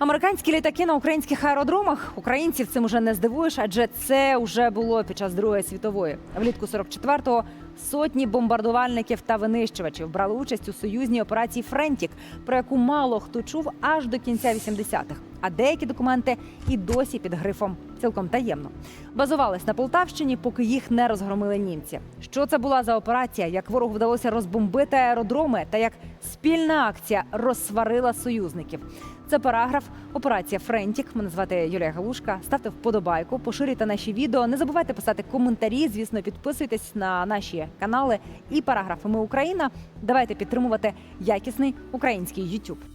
Американські літаки на українських аеродромах українців цим уже не здивуєш, адже це вже було під час Другої світової. Влітку 44-го сотні бомбардувальників та винищувачів брали участь у союзній операції Френтік, про яку мало хто чув аж до кінця 80-х. А деякі документи і досі під грифом цілком таємно. Базувались на Полтавщині, поки їх не розгромили німці. Що це була за операція? Як ворогу вдалося розбомбити аеродроми, та як спільна акція розсварила союзників. Це параграф Операція Френтік. Мене звати Юлія Галушка. Ставте вподобайку, поширюйте наші відео. Не забувайте писати коментарі. Звісно, підписуйтесь на наші канали і параграфи. Ми Україна. Давайте підтримувати якісний український YouTube.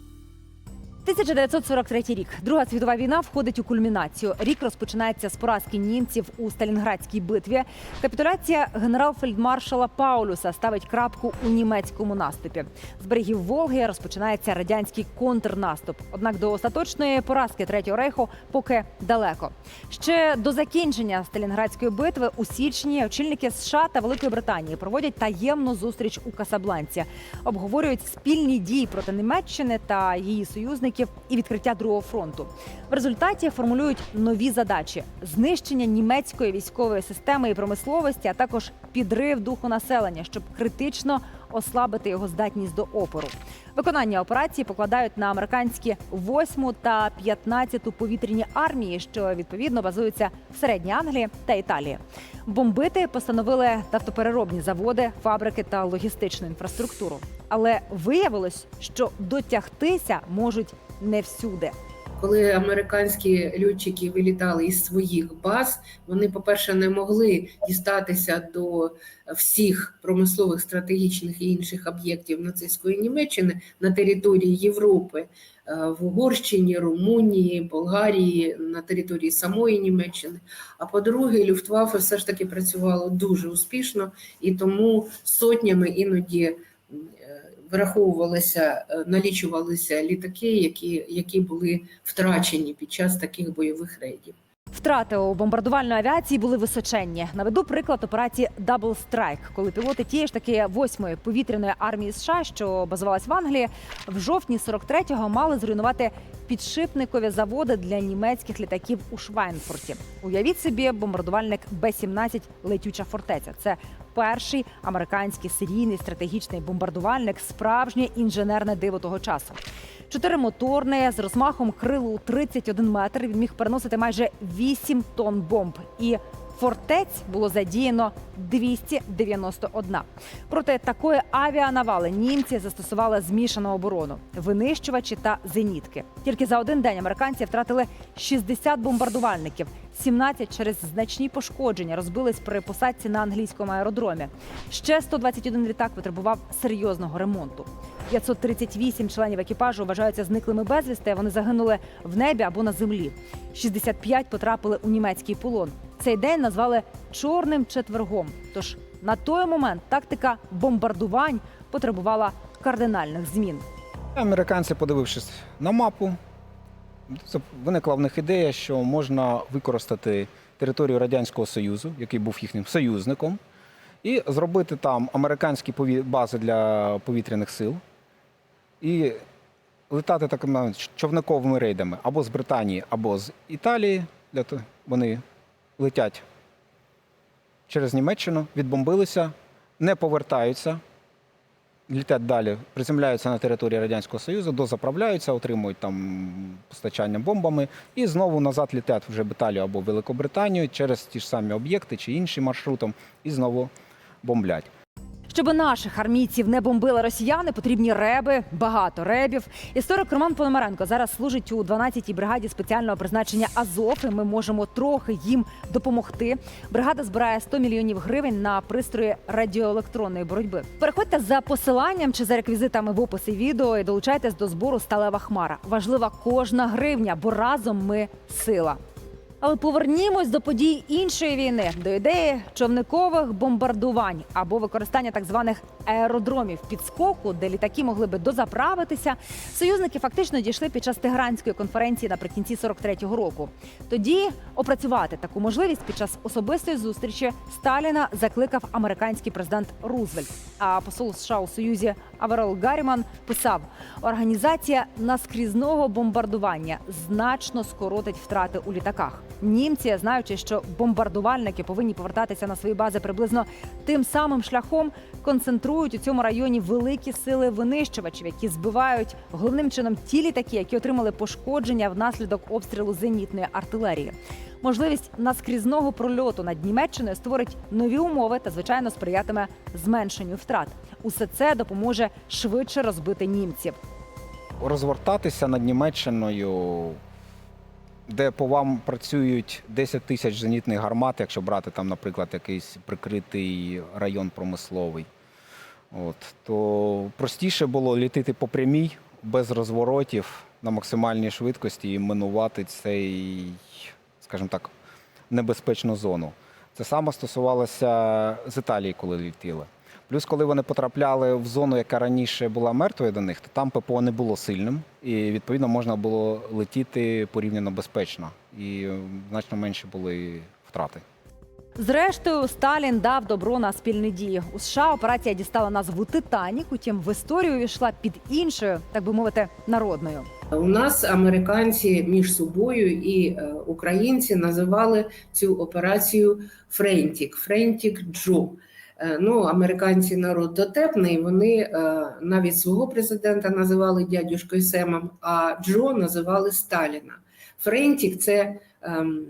1943 рік. Друга світова війна входить у кульмінацію. Рік розпочинається з поразки німців у Сталінградській битві. Капітуляція генерал-фельдмаршала Паулюса ставить крапку у німецькому наступі. З берегів Волги розпочинається радянський контрнаступ. Однак до остаточної поразки Третього рейху поки далеко. Ще до закінчення Сталінградської битви у січні очільники США та Великої Британії проводять таємну зустріч у Касабланці. Обговорюють спільні дії проти Німеччини та її союзників і відкриття другого фронту. В результаті формулюють нові задачі: знищення німецької військової системи і промисловості, а також підрив духу населення, щоб критично ослабити його здатність до опору. Виконання операції покладають на американські 8 та 15 повітряні армії, що відповідно базуються в середній Англії та Італії. Бомбити постановили нафтопереробні заводи, фабрики та логістичну інфраструктуру. Але виявилось, що дотягтися можуть не всюди. Коли американські льотчики вилітали із своїх баз, вони, по-перше, не могли дістатися до всіх промислових стратегічних і інших об'єктів нацистської Німеччини на території Європи, е, в Угорщині, Румунії, Болгарії, на території самої Німеччини. А по-друге, Люфтваффе все ж таки працювало дуже успішно і тому сотнями іноді враховувалися, е, налічувалися літаки, які, які були втрачені під час таких бойових рейдів. Втрати у бомбардувальної авіації були височенні. Наведу приклад операції Double Strike, коли пілоти тієї ж таки восьмої повітряної армії США, що базувалась в Англії, в жовтні 43-го мали зруйнувати підшипникові заводи для німецьких літаків у Швайнфурті. Уявіть собі, бомбардувальник Б-17 летюча фортеця. Це перший американський серійний стратегічний бомбардувальник, справжнє інженерне диво того часу. Чотиримоторний з розмахом крилу у 31 метр. Він міг переносити майже 8 тонн бомб. І фортець було задіяно 291. Проти такої авіанавали німці застосували змішану оборону, винищувачі та зенітки. Тільки за один день американці втратили 60 бомбардувальників, 17 через значні пошкодження розбились при посадці на англійському аеродромі. Ще 121 літак потребував серйозного ремонту. 538 членів екіпажу вважаються зниклими безвісти. Вони загинули в небі або на землі. 65 потрапили у німецький полон. Цей день назвали чорним четвергом. Тож на той момент тактика бомбардувань потребувала кардинальних змін. Американці, подивившись на мапу, виникла в них ідея, що можна використати територію Радянського Союзу, який був їхнім союзником, і зробити там американські бази для повітряних сил і летати такими човниковими рейдами або з Британії, або з Італії. Вони летять через Німеччину, відбомбилися, не повертаються, літять далі, приземляються на території Радянського Союзу, дозаправляються, отримують там постачання бомбами і знову назад літять вже в Італію або Великобританію через ті ж самі об'єкти чи іншим маршрутом, і знову бомблять. Щоб наших армійців не бомбили росіяни, потрібні реби, багато ребів. Історик Роман Пономаренко зараз служить у 12-й бригаді спеціального призначення Азов. і Ми можемо трохи їм допомогти. Бригада збирає 100 мільйонів гривень на пристрої радіоелектронної боротьби. Переходьте за посиланням чи за реквізитами в описі відео і долучайтесь до збору Сталева Хмара. Важлива кожна гривня, бо разом ми сила. Але повернімось до подій іншої війни, до ідеї човникових бомбардувань або використання так званих аеродромів підскоку, де літаки могли би дозаправитися. Союзники фактично дійшли під час Тегранської конференції наприкінці 43-го року. Тоді опрацювати таку можливість під час особистої зустрічі Сталіна закликав американський президент Рузвельт. А посол США у Союзі Аверол Гарріман писав: організація наскрізного бомбардування значно скоротить втрати у літаках. Німці, знаючи, що бомбардувальники повинні повертатися на свої бази приблизно тим самим шляхом, концентрують у цьому районі великі сили винищувачів, які збивають головним чином ті літаки, які отримали пошкодження внаслідок обстрілу зенітної артилерії. Можливість наскрізного прольоту над Німеччиною створить нові умови та, звичайно, сприятиме зменшенню втрат. Усе це допоможе швидше розбити німців. Розвертатися над Німеччиною, де по вам працюють 10 тисяч зенітних гармат, якщо брати там, наприклад, якийсь прикритий район промисловий. От, то простіше було літити по прямій, без розворотів на максимальній швидкості і минувати цей, скажімо так, небезпечну зону. Це саме стосувалося з Італії, коли літіли. Плюс, коли вони потрапляли в зону, яка раніше була мертвою до них, то там ППО не було сильним, і відповідно можна було летіти порівняно безпечно. І е, значно менші були втрати. Зрештою, Сталін дав добро на спільні дії. У США операція дістала назву Титанік. Утім, в історію війшла під іншою, так би мовити, народною. У нас американці між собою і е, українці називали цю операцію Френтік, Френтік Джо. Е, Ну, американці народ дотепний. Вони е, навіть свого президента називали дядюшкою Семом, а Джо називали Сталіна. Френтік це ем,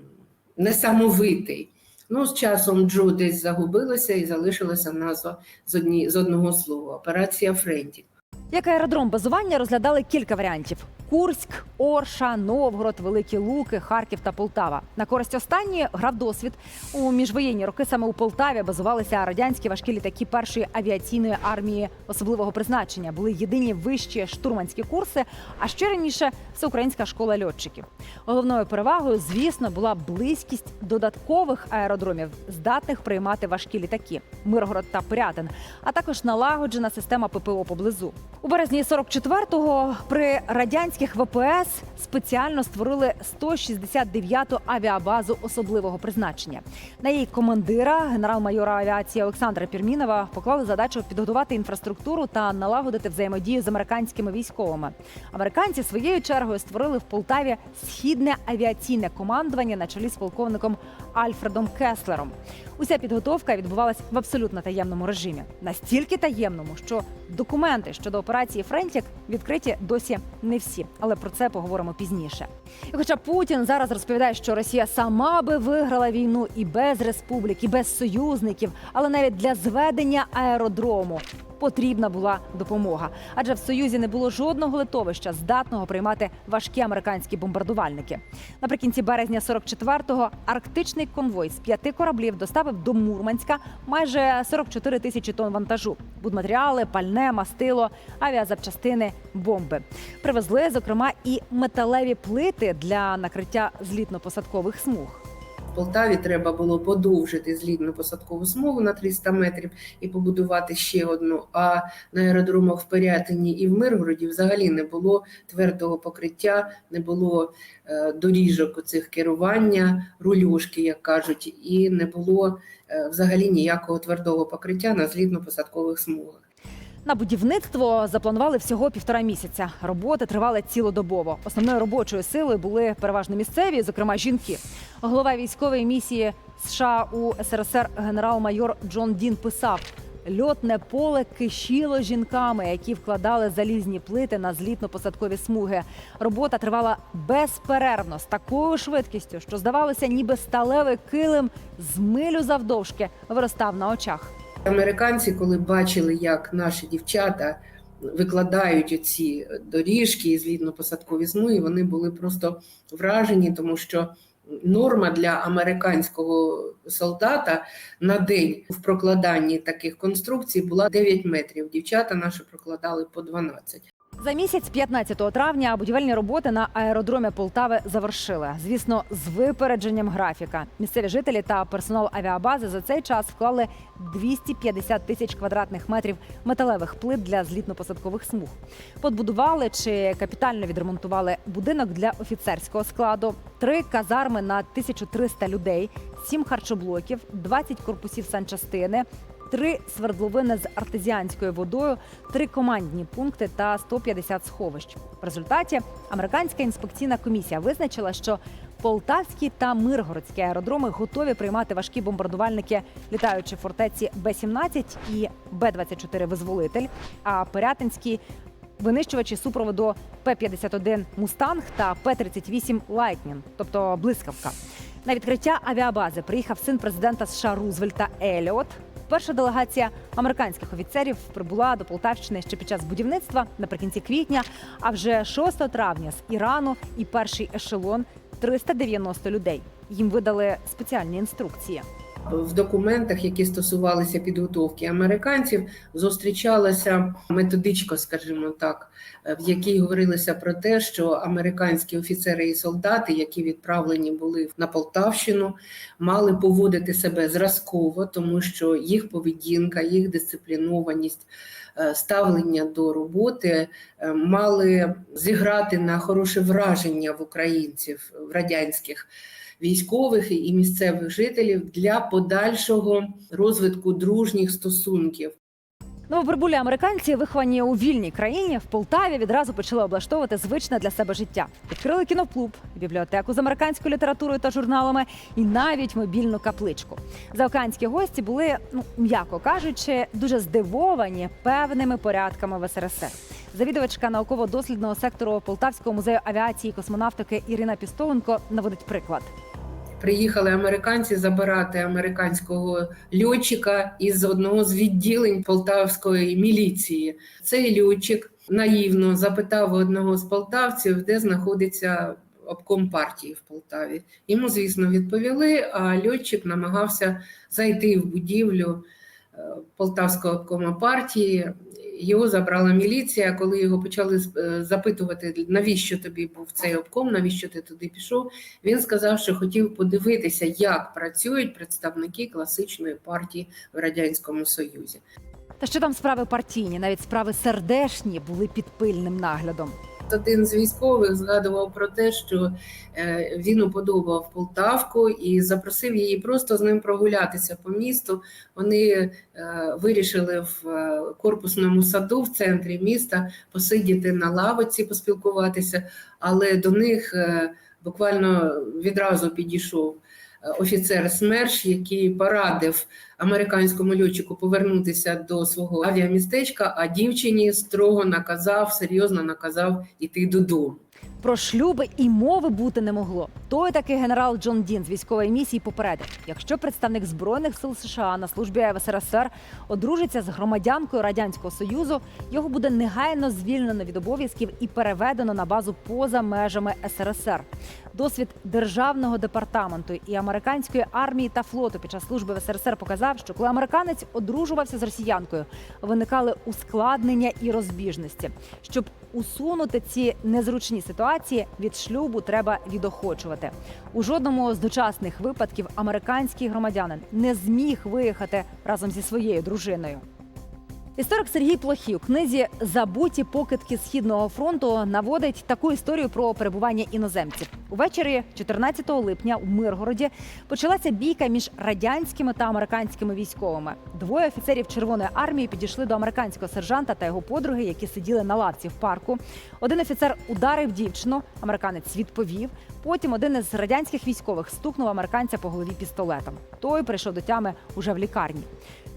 несамовитий. Ну, з часом Джо десь загубилося і залишилася назва з, одні, з одного слова операція Френтік. Як аеродром базування розглядали кілька варіантів: Курськ, Орша, Новгород, Великі Луки, Харків та Полтава. На користь останньої грав досвід. У міжвоєнні роки саме у Полтаві базувалися радянські важкі літаки першої авіаційної армії особливого призначення. Були єдині вищі штурманські курси. А ще раніше всеукраїнська школа льотчиків. Головною перевагою, звісно, була близькість додаткових аеродромів, здатних приймати важкі літаки Миргород та Пирятин, а також налагоджена система ППО поблизу. У березні 44-го при радянських ВПС спеціально створили 169-ту авіабазу особливого призначення. На її командира, генерал-майора авіації Олександра Пірмінова, поклали задачу підготувати інфраструктуру та налагодити взаємодію з американськими військовими. Американці своєю чергою створили в Полтаві східне авіаційне командування на чолі з полковником Альфредом Кеслером. Уся підготовка відбувалась в абсолютно таємному режимі, настільки таємному, що документи щодо операції Френтік відкриті досі не всі, але про це поговоримо пізніше. І хоча Путін зараз розповідає, що Росія сама би виграла війну і без республік, і без союзників, але навіть для зведення аеродрому. Потрібна була допомога, адже в союзі не було жодного литовища, здатного приймати важкі американські бомбардувальники. Наприкінці березня 44-го арктичний конвой з п'яти кораблів доставив до Мурманська майже 44 тисячі тонн вантажу: будматеріали, пальне, мастило, авіазапчастини, бомби. Привезли зокрема і металеві плити для накриття злітно-посадкових смуг. Полтаві треба було подовжити злітно-посадкову смугу на 300 метрів і побудувати ще одну. А на аеродромах в Пирятині і в Миргороді взагалі не було твердого покриття, не було е, доріжок оцих керування, рульошки, як кажуть, і не було е, взагалі ніякого твердого покриття на злітно-посадкових смугах. На будівництво запланували всього півтора місяця. Роботи тривали цілодобово. Основною робочою силою були переважно місцеві, зокрема жінки. Голова військової місії США у СРСР генерал-майор Джон Дін писав. Льотне поле кишіло жінками, які вкладали залізні плити на злітно-посадкові смуги. Робота тривала безперервно з такою швидкістю, що здавалося, ніби сталевий килим з милю завдовжки виростав на очах. Американці, коли бачили, як наші дівчата викладають оці доріжки і злітно-посадкові змуї, вони були просто вражені, тому що норма для американського солдата на день в прокладанні таких конструкцій була 9 метрів. Дівчата наші прокладали по 12. За місяць, 15 травня, будівельні роботи на аеродромі Полтави завершили. Звісно, з випередженням графіка. Місцеві жителі та персонал авіабази за цей час вклали 250 тисяч квадратних метрів металевих плит для злітно-посадкових смуг. Подбудували чи капітально відремонтували будинок для офіцерського складу, три казарми на 1300 людей, сім харчоблоків, 20 корпусів санчастини. Три свердловини з артезіанською водою, три командні пункти та 150 сховищ. В результаті американська інспекційна комісія визначила, що Полтавські та Миргородські аеродроми готові приймати важкі бомбардувальники, літаючі фортеці Б-17 і Б-24 Визволитель, а Пирятинські винищувачі супроводу П-51 Мустанг та П-38 Лайтнін, тобто блискавка. На відкриття авіабази приїхав син президента США Рузвельта Еліот. Перша делегація американських офіцерів прибула до Полтавщини ще під час будівництва наприкінці квітня. А вже 6 травня з Ірану і перший ешелон 390 людей. Їм видали спеціальні інструкції. В документах, які стосувалися підготовки американців, зустрічалася методичка, скажімо так, в якій говорилося про те, що американські офіцери і солдати, які відправлені були на Полтавщину, мали поводити себе зразково, тому що їх поведінка, їх дисциплінованість, е, ставлення до роботи е, мали зіграти на хороше враження в українців в радянських військових і місцевих жителів для подальшого розвитку дружніх стосунків. Новоприбулі американці, виховані у вільній країні, в Полтаві відразу почали облаштовувати звичне для себе життя. Відкрили кіноклуб, бібліотеку з американською літературою та журналами і навіть мобільну капличку. Заокеанські гості були, ну м'яко кажучи, дуже здивовані певними порядками в СРСР. Завідувачка науково-дослідного сектору Полтавського музею авіації і космонавтики Ірина Пістоленко наводить приклад. Приїхали американці забирати американського льотчика із одного з відділень полтавської міліції. Цей льотчик наївно запитав одного з полтавців, де знаходиться обком партії в Полтаві. Йому, звісно, відповіли, а льотчик намагався зайти в будівлю полтавського обкома партії. Його забрала міліція. Коли його почали е, запитувати, навіщо тобі був цей обком, навіщо ти туди пішов, він сказав, що хотів подивитися, як працюють представники класичної партії в радянському союзі. Та що там справи партійні, навіть справи сердешні були під пильним наглядом. Один з військових згадував про те, що е, він уподобав Полтавку і запросив її просто з ним прогулятися по місту. Вони е, вирішили в е, корпусному саду в центрі міста посидіти на лавиці, поспілкуватися, але до них буквально відразу підійшов офіцер СМЕРШ, який порадив американському льотчику повернутися до свого авіамістечка, а дівчині строго наказав, серйозно наказав іти додому. Про шлюби і мови бути не могло. Той такий генерал Джон Дін з військової місії попередив: якщо представник збройних сил США на службі в СРСР одружиться з громадянкою радянського союзу, його буде негайно звільнено від обов'язків і переведено на базу поза межами СРСР. Досвід державного департаменту і американської армії та флоту під час служби в СРСР показав, що коли американець одружувався з росіянкою, виникали ускладнення і розбіжності. Щоб усунути ці незручні ситуації, від шлюбу треба відохочувати. У жодному з дочасних випадків американський громадянин не зміг виїхати разом зі своєю дружиною. Історик Сергій Плохій у книзі Забуті покидки східного фронту наводить таку історію про перебування іноземців. Увечері 14 липня у Миргороді почалася бійка між радянськими та американськими військовими. Двоє офіцерів Червоної армії підійшли до американського сержанта та його подруги, які сиділи на лавці в парку. Один офіцер ударив дівчину, американець відповів. Потім один із радянських військових стукнув американця по голові пістолетом. Той прийшов до тями уже в лікарні.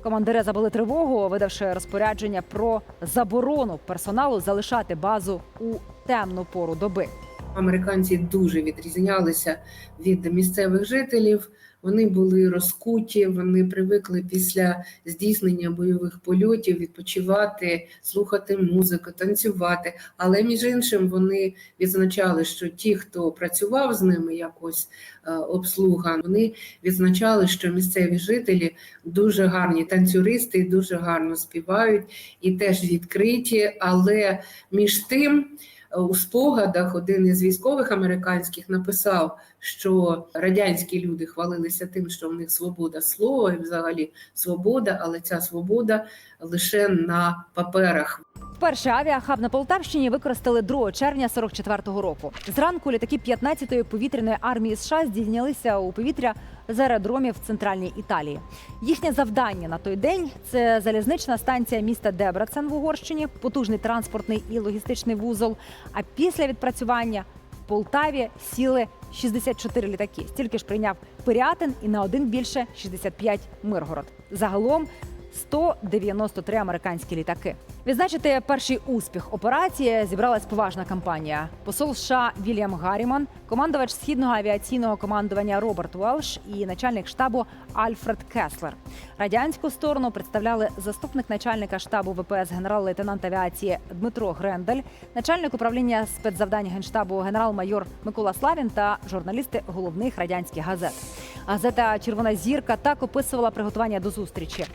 Командири забили тривогу, видавши розпорядження про заборону персоналу залишати базу у темну пору доби. Американці дуже відрізнялися від місцевих жителів. Вони були розкуті, вони привикли після здійснення бойових польотів відпочивати, слухати музику, танцювати. Але між іншим вони відзначали, що ті, хто працював з ними, якось е, обслуга, вони відзначали, що місцеві жителі дуже гарні танцюристи, дуже гарно співають і теж відкриті. Але між тим. Е, У спогадах один із військових американських написав, що радянські люди хвалилися тим, що в них свобода слова і взагалі свобода, але ця свобода лише на паперах. Вперше авіахаб на Полтавщині використали 2 червня 44-го року. Зранку літаки 15-ї повітряної армії США здійнялися у повітря з аеродромів в центральній Італії. Їхнє завдання на той день це залізнична станція міста Дебрацен в Угорщині, потужний транспортний і логістичний вузол. А після відпрацювання в Полтаві сіли 64 літаки. Стільки ж прийняв Пирятин і на один більше 65 Миргород. Загалом 193 американські літаки. Відзначити перший успіх операції зібралась поважна кампанія. Посол США Вільям Гарріман, командувач східного авіаційного командування Роберт Уелш і начальник штабу Альфред Кеслер. Радянську сторону представляли заступник начальника штабу ВПС генерал-лейтенант авіації Дмитро Грендель, начальник управління спецзавдань генштабу генерал-майор Микола Славін та журналісти головних радянських газет. Газета Червона зірка так описувала приготування до зустрічі.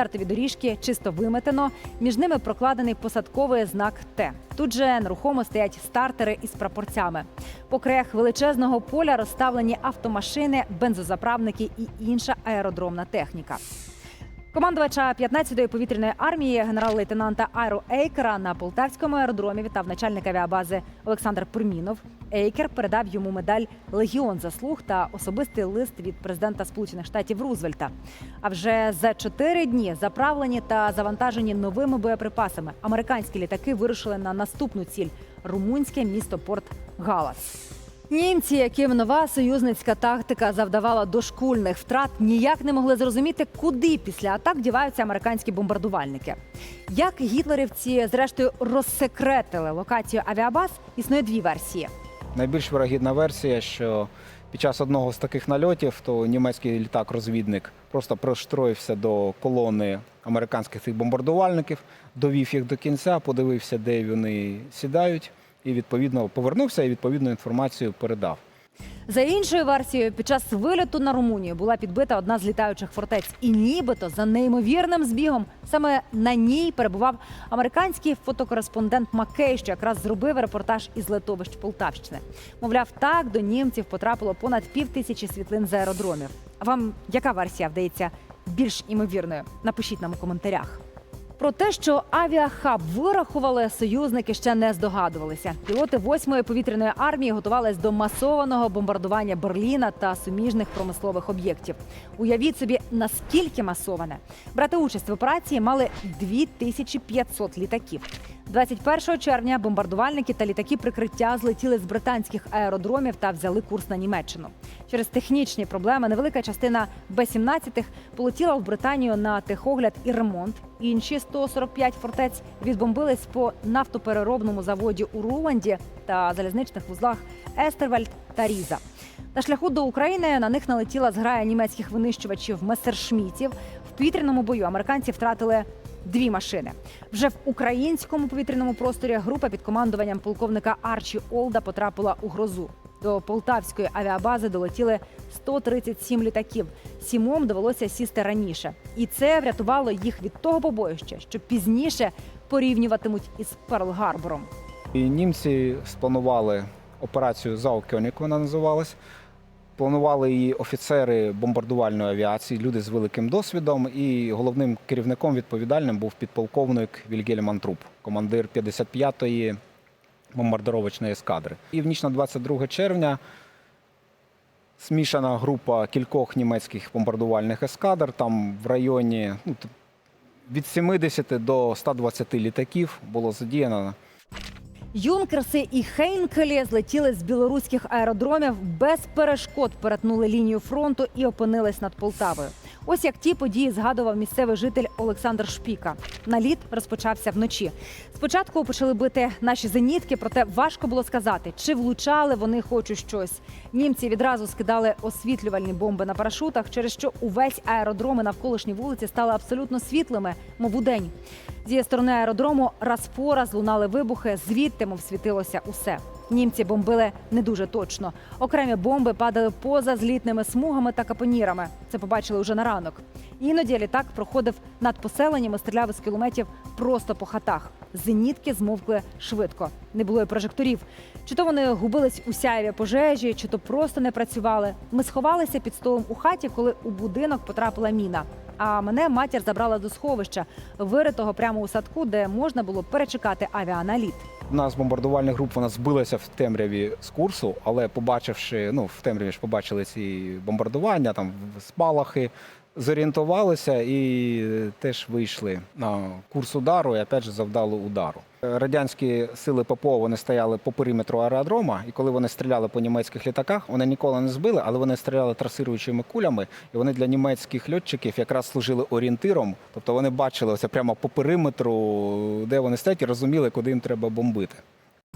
Стартові доріжки чисто виметено. Між ними прокладений посадковий знак Т. Тут же нерухомо стоять стартери із прапорцями. По краях величезного поля розставлені автомашини, бензозаправники і інша аеродромна техніка. Командувача 15-ї повітряної армії генерал-лейтенанта Айро Ейкера на полтавському аеродромі вітав начальник авіабази Олександр Пурмінов. Ейкер передав йому медаль Легіон заслуг та особистий лист від президента Сполучених Штатів Рузвельта. А вже за чотири дні заправлені та завантажені новими боєприпасами американські літаки вирушили на наступну ціль румунське місто Порт Галас. Німці, яким нова союзницька тактика завдавала дошкульних втрат, ніяк не могли зрозуміти, куди після атак діваються американські бомбардувальники. Як гітлерівці, зрештою, розсекретили локацію авіабаз, існує дві версії. Найбільш вирогідна версія, що під час одного з таких нальотів то німецький літак-розвідник просто пристроївся до колони американських бомбардувальників, довів їх до кінця, подивився, де вони сідають, і відповідно повернувся і відповідну інформацію передав. За іншою версією, під час вильоту на Румунію була підбита одна з літаючих фортець, і нібито за неймовірним збігом саме на ній перебував американський фотокореспондент Маккей, що якраз зробив репортаж із литовищ Полтавщини. Мовляв, так до німців потрапило понад пів тисячі світлин з аеродромів. А вам яка версія вдається більш імовірною? Напишіть нам у коментарях. Про те, що авіахаб вирахували, союзники ще не здогадувалися. Пілоти 8-ї повітряної армії готувались до масованого бомбардування Берліна та суміжних промислових об'єктів. Уявіть собі, наскільки масоване. Брати участь в операції мали 2500 літаків. 21 червня бомбардувальники та літаки прикриття злетіли з британських аеродромів та взяли курс на Німеччину. Через технічні проблеми невелика частина Б-17 полетіла в Британію на техогляд і ремонт. Інші 145 фортець відбомбились по нафтопереробному заводі у Руланді та залізничних вузлах Естервельд та Різа. На шляху до України на них налетіла зграя німецьких винищувачів месершмітів. В повітряному бою американці втратили дві машини. Вже в українському повітряному просторі група під командуванням полковника Арчі Олда потрапила у грозу. До полтавської авіабази долетіли 137 літаків. Сімом довелося сісти раніше, і це врятувало їх від того побоїща, що пізніше порівнюватимуть із Перл-Гарбором. І німці спланували операцію Заукьонік, вона називалась. Планували її офіцери бомбардувальної авіації, люди з великим досвідом. І головним керівником відповідальним був підполковник Вільгельм Антруп, командир 55-ї бомбардировочної ескадри. І в ніч на 22 червня смішана група кількох німецьких бомбардувальних ескадр, там в районі ну, від 70 до 120 літаків було задіяно. Юнкерси і Хейнкелі злетіли з білоруських аеродромів без перешкод, перетнули лінію фронту і опинились над Полтавою. Ось як ті події згадував місцевий житель Олександр Шпіка. Наліт розпочався вночі. Спочатку почали бити наші зенітки, проте важко було сказати, чи влучали вони хоч у щось. Німці відразу скидали освітлювальні бомби на парашутах, через що увесь аеродром і навколишні вулиці стали абсолютно світлими, мов у день. Зі сторони аеродрому раз по раз лунали вибухи, звідти мов світилося усе. Німці бомбили не дуже точно. Окремі бомби падали поза злітними смугами та капонірами. Це побачили вже на ранок. Іноді літак проходив над поселеннями, стріляв із кілометрів просто по хатах. Зенітки змовкли швидко. Не було й прожекторів. Чи то вони губились у сяйві пожежі, чи то просто не працювали. Ми сховалися під столом у хаті, коли у будинок потрапила міна. А мене матір забрала до сховища, виритого прямо у садку, де можна було перечекати авіаналіт. Одна з бомбардувальних груп вона збилася в темряві з курсу, але побачивши, ну в темряві ж побачили ці бомбардування, там спалахи, зорієнтувалися і е, теж вийшли на курс удару і опять же завдали удару. Радянські сили ППО вони стояли по периметру аеродрома, і коли вони стріляли по німецьких літаках, вони ніколи не збили, але вони стріляли трасируючими кулями, і вони для німецьких льотчиків якраз служили орієнтиром. Тобто вони бачили це прямо по периметру, де вони стоять, і розуміли, куди їм треба бомбити.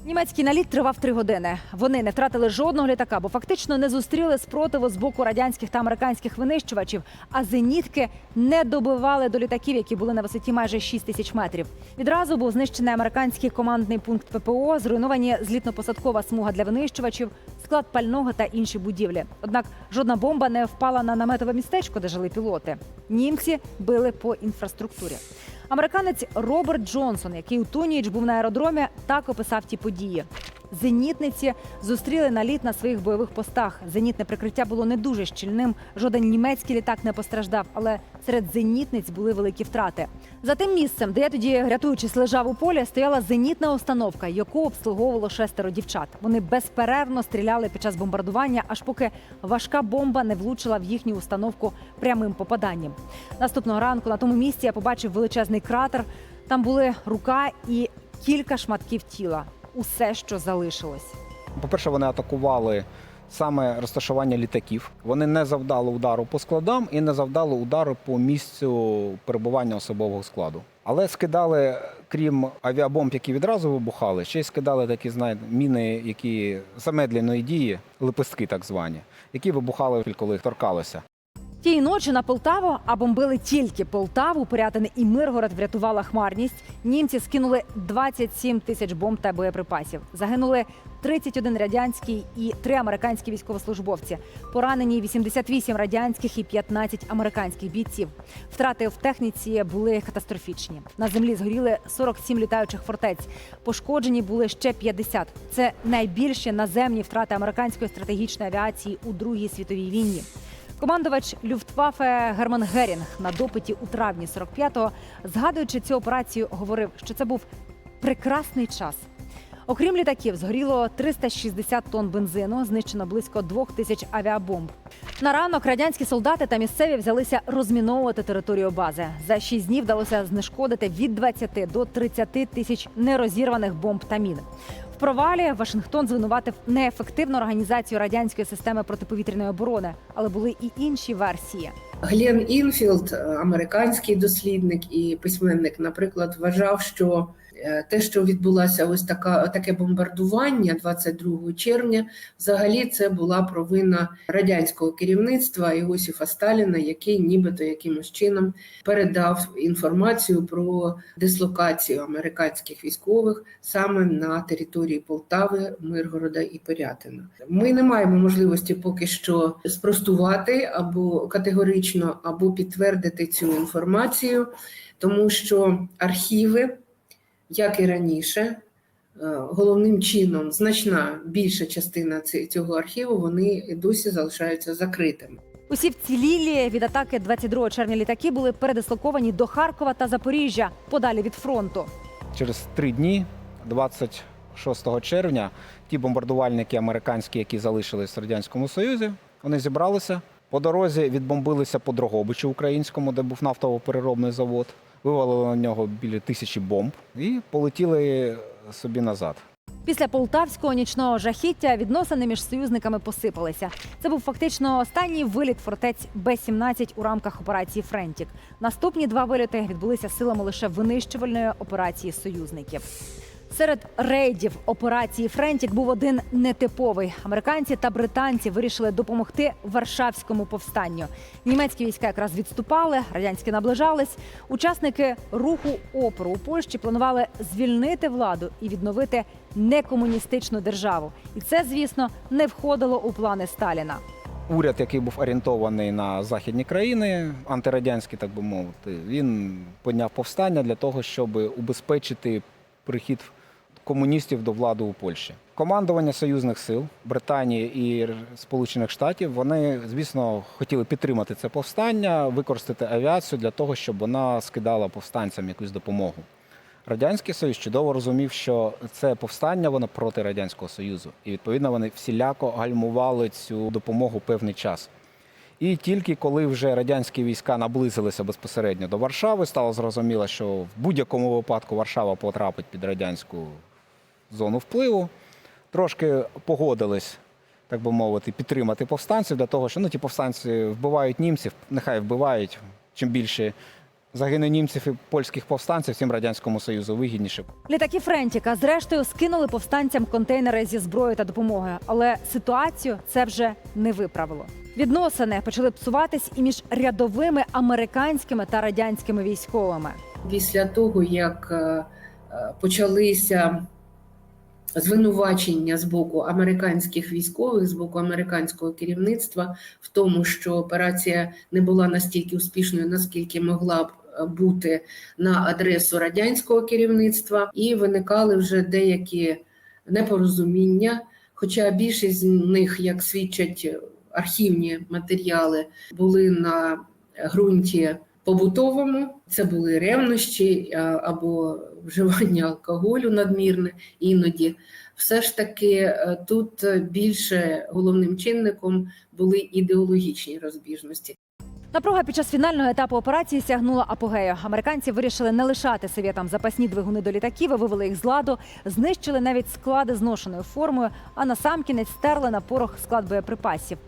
Німецький наліт тривав три години. Вони не втратили жодного літака, бо фактично не зустріли спротиву з боку радянських та американських винищувачів. А зенітки не добивали до літаків, які були на висоті майже 6 тисяч метрів. Відразу був знищений американський командний пункт ППО, зруйновані злітно-посадкова смуга для винищувачів, склад пального та інші будівлі. Однак жодна бомба не впала на наметове містечко, де жили пілоти. Німці били по інфраструктурі. Американець Роберт Джонсон, який у ту ніч був на аеродромі, так описав ті події. Зенітниці зустріли наліт на своїх бойових постах. Зенітне прикриття було не дуже щільним. Жоден німецький літак не постраждав, але серед зенітниць були великі втрати. За тим місцем, де я тоді рятуючись лежав у полі, стояла зенітна установка, яку обслуговувало шестеро дівчат. Вони безперервно стріляли під час бомбардування, аж поки важка бомба не влучила в їхню установку прямим попаданням. Наступного ранку на тому місці я побачив величезний кратер. Там були рука і кілька шматків тіла. Усе, що залишилось. По-перше, вони атакували саме розташування літаків. Вони не завдали удару по складам і не завдали удару по місцю перебування особового складу. Але скидали, крім авіабомб, які відразу вибухали, ще й скидали такі, знаєте, міни, які замедленої дії, лепестки так звані, які вибухали, коли їх торкалося. Тієї ночі на Полтаву, а бомбили тільки Полтаву, Порятини і Миргород врятувала хмарність. Німці скинули 27 тисяч бомб та боєприпасів. Загинули 31 радянський і 3 американські військовослужбовці. Поранені 88 радянських і 15 американських бійців. Втрати в техніці були катастрофічні. На землі згоріли 47 літаючих фортець. Пошкоджені були ще 50. Це найбільші наземні втрати американської стратегічної авіації у Другій світовій війні. Командувач Люфтваффе Герман Герінг на допиті у травні 45-го, згадуючи цю операцію, говорив, що це був прекрасний час. Окрім літаків, згоріло 360 тонн бензину, знищено близько двох тисяч авіабомб. На ранок радянські солдати та місцеві взялися розміновувати територію бази. За шість днів вдалося знешкодити від 20 до 30 тисяч нерозірваних бомб та мін. В провалі Вашингтон звинуватив неефективну організацію радянської системи протиповітряної оборони, але були і інші версії. Глен Інфілд, американський дослідник і письменник, наприклад, вважав, що те, що відбулося ось така таке бомбардування 22 червня, взагалі це була провина радянського керівництва Іосифа Сталіна, який нібито якимось чином передав інформацію про дислокацію американських військових саме на території Полтави, Миргорода і Порятина. Ми не маємо можливості поки що спростувати або категорично, або підтвердити цю інформацію, тому що архіви, як і раніше, е, головним чином значна більша частина цього архіву вони досі залишаються закритими. Усі вцілілі від атаки 22 червня літаки були передислоковані до Харкова та Запоріжжя, подалі від фронту. Через три дні, 26 червня, ті бомбардувальники американські, які залишились в радянському союзі, вони зібралися. По дорозі відбомбилися по Дрогобичу українському, де був нафтово-переробний завод. Вивалили на нього біля тисячі бомб і полетіли собі назад. Після полтавського нічного жахіття відносини між союзниками посипалися. Це був фактично останній виліт фортець Б-17 у рамках операції Френтік. Наступні два виліти відбулися силами лише винищувальної операції союзників. Серед рейдів операції Френтік був один нетиповий. Американці та британці вирішили допомогти Варшавському повстанню. Німецькі війська якраз відступали, радянські наближались. Учасники руху опору у Польщі планували звільнити владу і відновити некомуністичну державу. І це, звісно, не входило у плани Сталіна. Уряд, який був орієнтований на західні країни, антирадянський, так би мовити, він підняв повстання для того, щоб убезпечити прихід комуністів до влади у Польщі. Командування союзних сил Британії і Сполучених Штатів вони, звісно, хотіли підтримати це повстання, використати авіацію для того, щоб вона скидала повстанцям якусь допомогу. Радянський Союз чудово розумів, що це повстання воно проти Радянського Союзу. І відповідно вони всіляко гальмували цю допомогу певний час. І тільки коли вже радянські війська наблизилися безпосередньо до Варшави, стало зрозуміло, що в будь-якому випадку Варшава потрапить під радянську зону впливу. Трошки погодились, так би мовити, підтримати повстанців для того, що ну, ті повстанці вбивають німців, нехай вбивають. Чим більше загине німців і польських повстанців, тим радянському союзу вигідніше. Літаки Френтіка зрештою скинули повстанцям контейнери зі зброєю та допомогою, але ситуацію це вже не виправило. Відносини почали псуватись і між рядовими американськими та радянськими військовими. Після того, як е, е, почалися звинувачення з боку американських військових, з боку американського керівництва в тому, що операція не була настільки успішною, наскільки могла б е, бути на адресу радянського керівництва, і виникали вже деякі непорозуміння. Хоча більшість з них, як свідчать архівні матеріали, були на ґрунті побутовому, це були ревнощі або вживання алкоголю надмірне іноді. Все ж таки е, тут більше головним чинником були ідеологічні розбіжності. Напруга під час фінального етапу операції сягнула апогею. Американці вирішили не лишати совєтам запасні двигуни до літаків, вивели їх з ладу, знищили навіть склади зношеною формою, а насамкінець стерли на порох склад боєприпасів.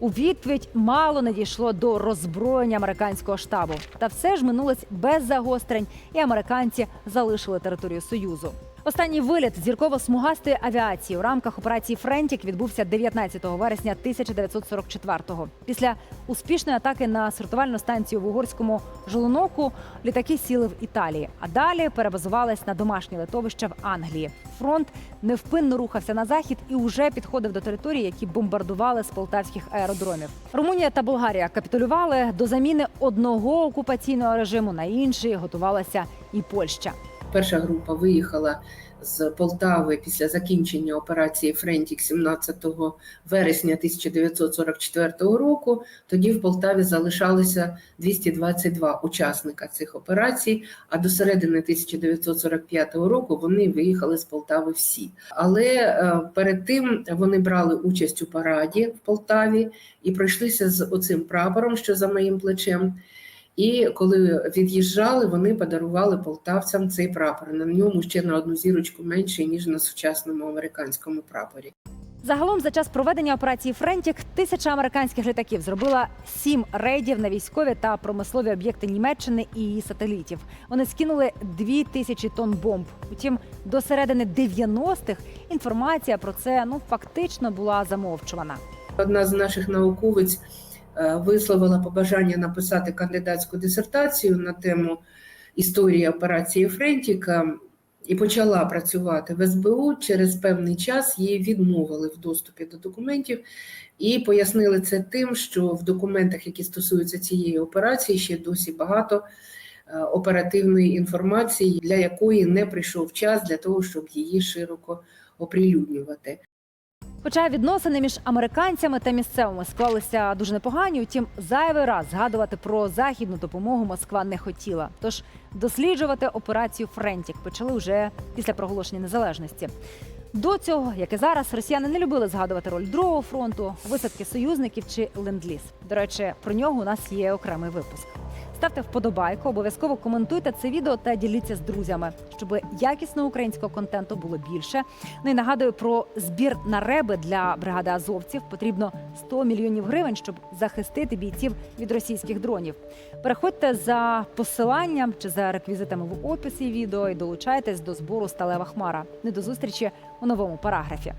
У відповідь мало не дійшло до роззброєння американського штабу. Та все ж минулось без загострень, і американці залишили територію союзу. Останній виліт зірково-смугастої авіації у рамках операції Френтік відбувся 19 вересня 1944-го. Після успішної атаки на сортувальну станцію в угорському Жолоноку літаки сіли в Італії, а далі перебазувались на домашнє литовище в Англії. Фронт невпинно рухався на захід і вже підходив до території, які бомбардували з полтавських аеродромів. Румунія та Болгарія капітулювали до заміни одного окупаційного режиму на інший готувалася і Польща. Перша група виїхала з Полтави після закінчення операції Френтік 17 вересня 1944 року. Тоді в Полтаві залишалося 222 учасника цих операцій. А до середини 1945 року вони виїхали з Полтави всі. Але е, перед тим вони брали участь у параді в Полтаві і пройшлися з оцим прапором, що за моїм плечем. І коли від'їжджали, вони подарували полтавцям цей прапор. На ньому ще на одну зірочку менше ніж на сучасному американському прапорі. Загалом за час проведення операції Френтік тисяча американських літаків зробила сім рейдів на військові та промислові об'єкти Німеччини і її сателітів. Вони скинули дві тисячі тонн бомб. Утім, до середини 90-х інформація про це ну фактично була замовчувана. Одна з наших науковиць висловила побажання написати кандидатську дисертацію на тему історії операції Френтіка і почала працювати в СБУ. Через певний час їй відмовили в доступі до документів і пояснили це тим, що в документах, які стосуються цієї операції, ще досі багато е, оперативної інформації, для якої не прийшов час для того, щоб її широко оприлюднювати. Хоча відносини між американцями та місцевими склалися дуже непогані, утім зайвий раз згадувати про західну допомогу Москва не хотіла. Тож досліджувати операцію Френтік почали вже після проголошення незалежності. До цього, як і зараз, росіяни не любили згадувати роль другого фронту, висадки союзників чи ленд-ліз. До речі, про нього у нас є окремий випуск. Ставте вподобайку, обов'язково коментуйте це відео та діліться з друзями, щоб якісного українського контенту було більше. Ну і нагадую про збір на реби для бригади азовців. Потрібно 100 мільйонів гривень, щоб захистити бійців від російських дронів. Переходьте за посиланням чи за реквізитами в описі відео і долучайтесь до збору Сталева Хмара. Не до зустрічі у новому параграфі.